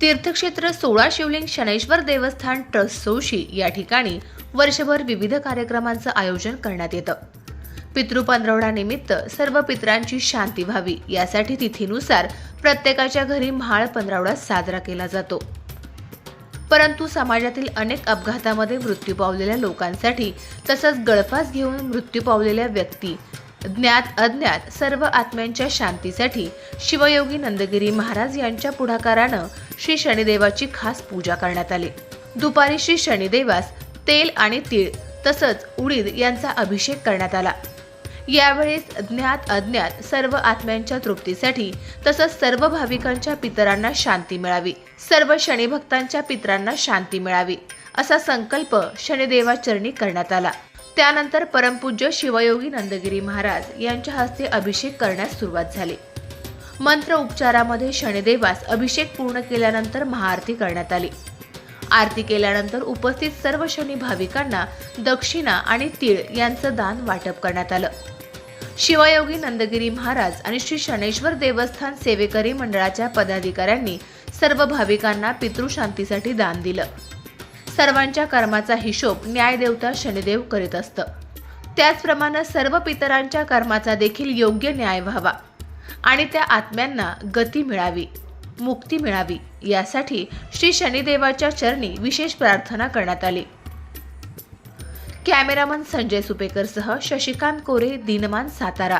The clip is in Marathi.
तीर्थक्षेत्र सोळा शिवलिंग शनैश्वर देवस्थान ट्रस्ट सोशी या ठिकाणी वर्षभर विविध कार्यक्रमांचं आयोजन करण्यात येतं. पितृपंधरवडा निमित्त सर्व पितरांची शांती व्हावी यासाठी तिथीनुसार प्रत्येकाच्या घरी म्हाळ पंधरवडा साजरा केला जातो. परंतु समाजातील अनेक अपघातामध्ये मृत्यू पावलेल्या लोकांसाठी तसंच गळफास घेऊन मृत्यू पावलेल्या व्यक्ती ज्ञात अज्ञात सर्व आत्म्यांच्या शांतीसाठी शिवयोगी नंदगिरी महाराज यांच्या पुढाकारानं श्री शनिदेवाची खास पूजा करण्यात आली. दुपारी श्री शनिदेवास तेल आणि तीळ तसंच उडीद यांचा अभिषेक करण्यात आला. यावेळेस ज्ञात अज्ञात सर्व आत्म्यांच्या तृप्तीसाठी तसंच सर्व भाविकांच्या पितरांना शांती मिळावी. सर्व शनिभक्तांच्या पितरांना शांती मिळावी असा संकल्प शनिदेवाचरणी करण्यात आला. त्यानंतर परमपूज्य शिवयोगी नंदगिरी महाराज यांच्या हस्ते अभिषेक करण्यास सुरुवात झाली. मंत्र उपचारामध्ये शनिदेवास अभिषेक पूर्ण केल्यानंतर महाआरती करण्यात आली. आरती केल्यानंतर उपस्थित सर्व शनी भाविकांना दक्षिणा आणि तीळ यांचं दान वाटप करण्यात आलं. शिवयोगी नंदगिरी महाराज आणि श्री शनेश्वर देवस्थान सेवेकरी मंडळाच्या पदाधिकाऱ्यांनी सर्व भाविकांना पितृशांतीसाठी दान दिलं. सर्वांच्या कर्माचा हिशोब न्यायदेवता शनिदेव करीत असतं. त्याचप्रमाणे सर्व पितरांच्या कर्माचा देखील योग्य न्याय व्हावा. आणि त्या आत्म्यांना गती मिळावी मुक्ती मिळावी यासाठी श्री शनिदेवाच्या चरणी विशेष प्रार्थना करण्यात आली. कॅमेरामन संजय सुपेकरसह शशिकांत कोरे दिनमान सातारा.